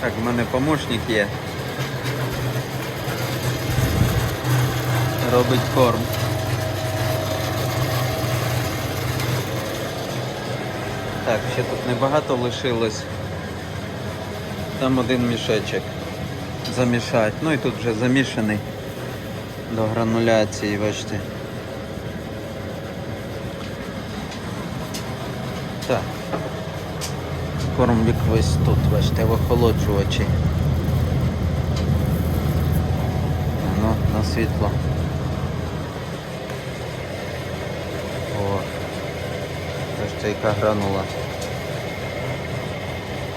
Так, в мене помощник є. Робить корм. Так, ще тут небагато лишилось. Там один мішечок замішати. Ну і тут вже замішаний до грануляції, бачите. Так. Кормлік весь тут, бачите, в охолоджувачі. Ну, на світло. О. Бачите, яка гранула.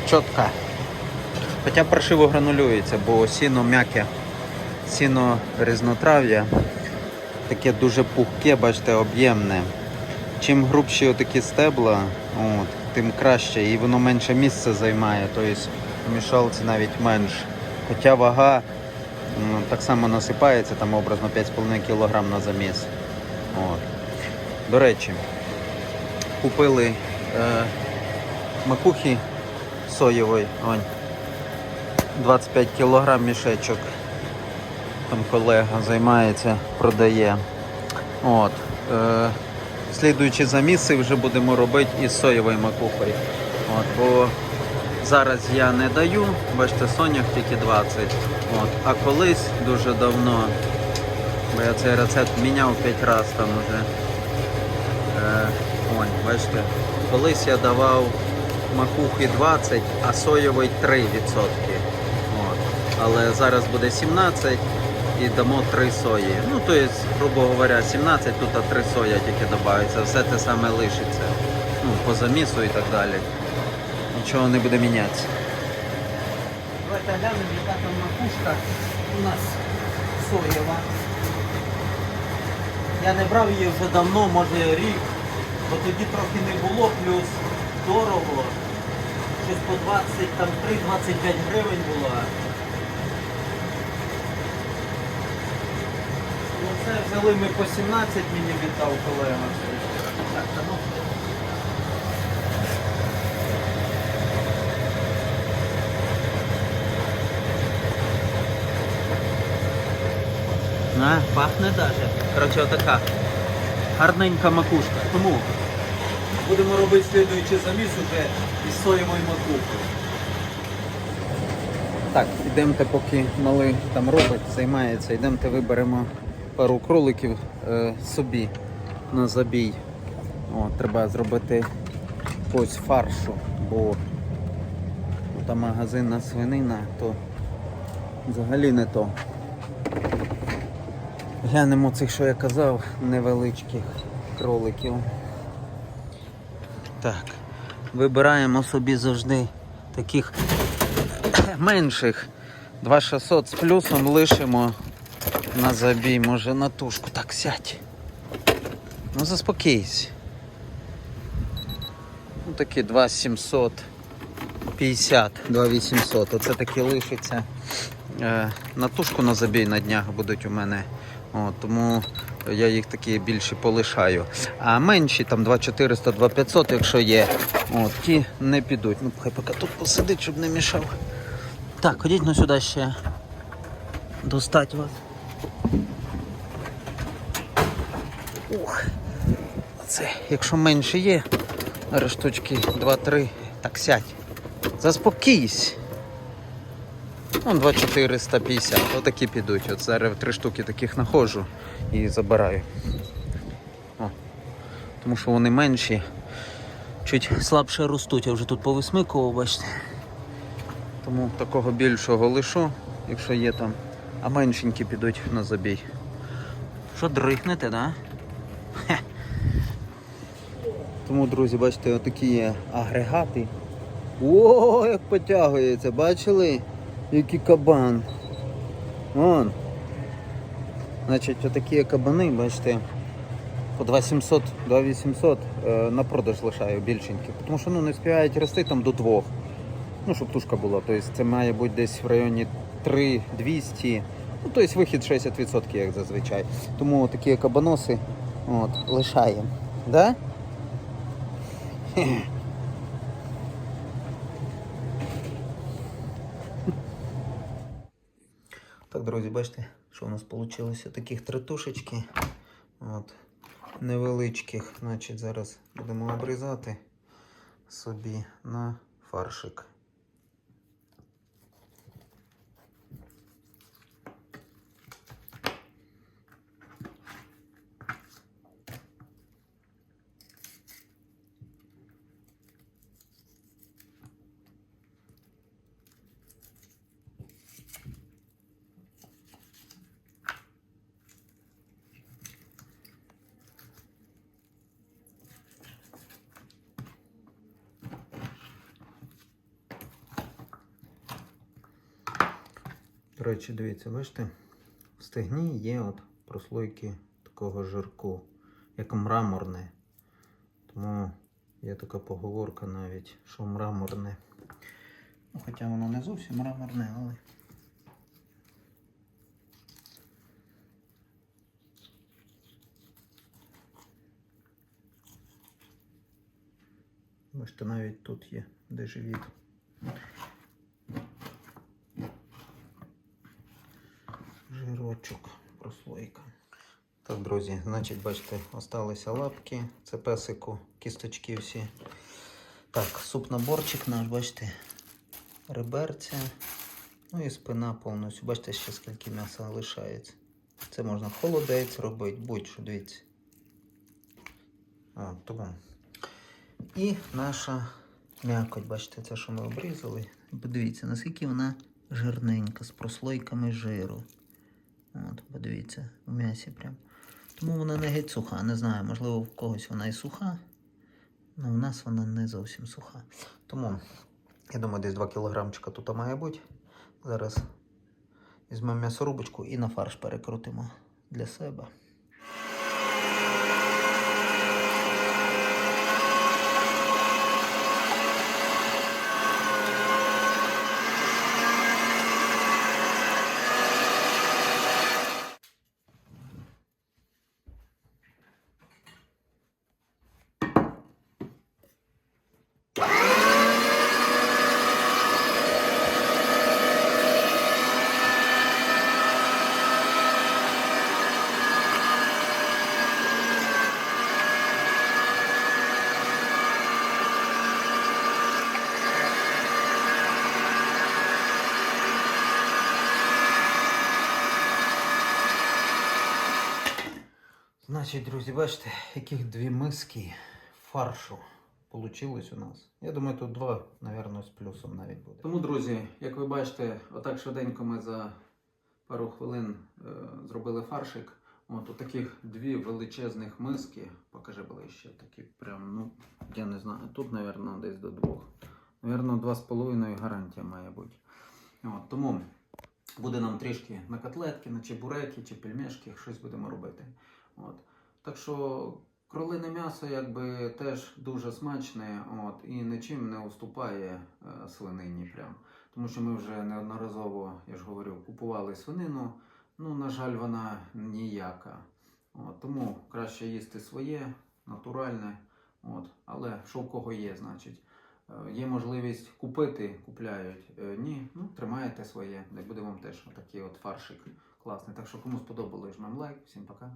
Чотка. Хоча паршиво гранулюється, бо сіно м'яке, сіно різнотрав'я, таке дуже пухке, бачите, об'ємне. Чим грубші отакі стебла, от, тим краще і воно менше місця займає, тобто в мішалці навіть менше. Хоча вага м, так само насипається, там образно 5,5 кг на заміс. От. До речі, купили е, макухи соєвої, онь, 25 кг мішечок. Там колега займається, продає. От. Е, слідуючі заміси вже будемо робити із соєвою макухою. От, бо зараз я не даю, бачите, сонях тільки 20. От. А колись дуже давно, бо я цей рецепт міняв 5 разів там уже. Е, ой, бачите, колись я давав макухи 20, а соєвий 3%. От. Але зараз буде 17 і дамо 3 сої. Ну, то є, грубо говоря, 17, тут 3 соя тільки додається. Все те саме лишиться. Ну, по замісу і так далі. Нічого не буде мінятися. Давайте глянемо, яка там макушка у нас соєва. Я не брав її вже давно, може рік, бо тоді трохи не було, плюс дорого. Щось по 20, там 3-25 гривень було. Це взяли ми по 17, мені віддав колега. Ну. Пахне даже. Коротше, отака. Гарненька макушка. Тому Будемо робити слідуючий заміс уже із соєвою макухою. Так, ідемте, поки малий там робить, займається, ідемте виберемо пару кроликів е, собі на забій. О, треба зробити ось фаршу, бо ну, та магазинна свинина, то взагалі не то. Глянемо цих, що я казав, невеличких кроликів. Так, вибираємо собі завжди таких менших 2600 з плюсом лишимо на забій, може на тушку. Так, сядь. Ну заспокійся. Ну такі 2750, 2800. Оце такі лишиться. Е, на тушку на забій на днях будуть у мене. О, тому я їх такі більше полишаю. А менші там 2400, 2500, якщо є, от, ті не підуть. Ну, хай поки тут посидить, щоб не мішав. Так, ходіть на сюди ще. Достать вас. Ух. Це, якщо менше є, решточки 2-3, так сядь. Заспокійсь. Ну, 2450, отакі підуть. От зараз три штуки таких знаходжу і забираю. О. Тому що вони менші, чуть слабше ростуть, я вже тут повисмикував, бачите. Тому такого більшого лишу, якщо є там, а меншенькі підуть на забій. Що дрихнете, да? Тому, друзі, бачите, отакі є агрегати. О, як потягується, бачили? Який кабан. Вон. Значить, отакі кабани, бачите, по 2700, 2800 е, на продаж лишаю більшенькі. Тому що ну, не співають рости там до двох. Ну, щоб тушка була. Тобто це має бути десь в районі 3200. Ну, тобто вихід 60%, як зазвичай. Тому такі кабаноси От, лишаємо. Да? Так, друзі, бачите, що у нас вийшло таких третушечки. От, невеличких. Значить, зараз будемо обрізати собі на фаршик. До речі, дивіться, бачите, в стегні є от прослойки такого жирку, як мраморне. Тому є така поговорка навіть, що мраморне. Ну, хоча воно не зовсім мраморне, але. Бачите, навіть тут є де живіт. Друзі, значить, бачите, осталися лапки. Це песику, кісточки всі. Так, суп-наборчик наш, бачите, реберця. Ну і спина повністю. Бачите, ще скільки м'яса лишається. Це можна холодець робити, будь-що, дивіться. О, тому. І наша м'якоть, бачите, це, що ми обрізали. Подивіться, наскільки вона жирненька, з прослойками жиру. От, подивіться, в м'ясі прям. Тому вона не геть суха. Не знаю, можливо, в когось вона і суха. але в нас вона не зовсім суха. Тому, я думаю, десь 2 кілограмчика тут має бути. Зараз візьмемо м'ясорубочку і на фарш перекрутимо для себе. Значить, друзі, бачите, яких дві миски фаршу получилось у нас. Я думаю, тут два, напевно, з плюсом навіть буде. Тому, друзі, як ви бачите, отак швиденько ми за пару хвилин е, зробили фаршик. От у таких дві величезних миски. Покажи ближче. Такі прям, ну, я не знаю. Тут, напевно, десь до двох. Навірно, два з половиною гарантія має бути. От, тому буде нам трішки на котлетки, на чебуреки чи пельмешки, щось будемо робити. От. Так що кролине м'ясо якби теж дуже смачне от, і нічим не уступає е, свинині. Прям. Тому що ми вже неодноразово, я ж говорю, купували свинину. Ну, на жаль, вона ніяка. От, тому краще їсти своє, натуральне. От, але що в кого є, значить. Е, Є можливість купити, купляють. Е, Ні, ну тримаєте своє. Не буде вам теж такий от фаршик класний. Так що кому сподобалось, жмем лайк. Всім пока.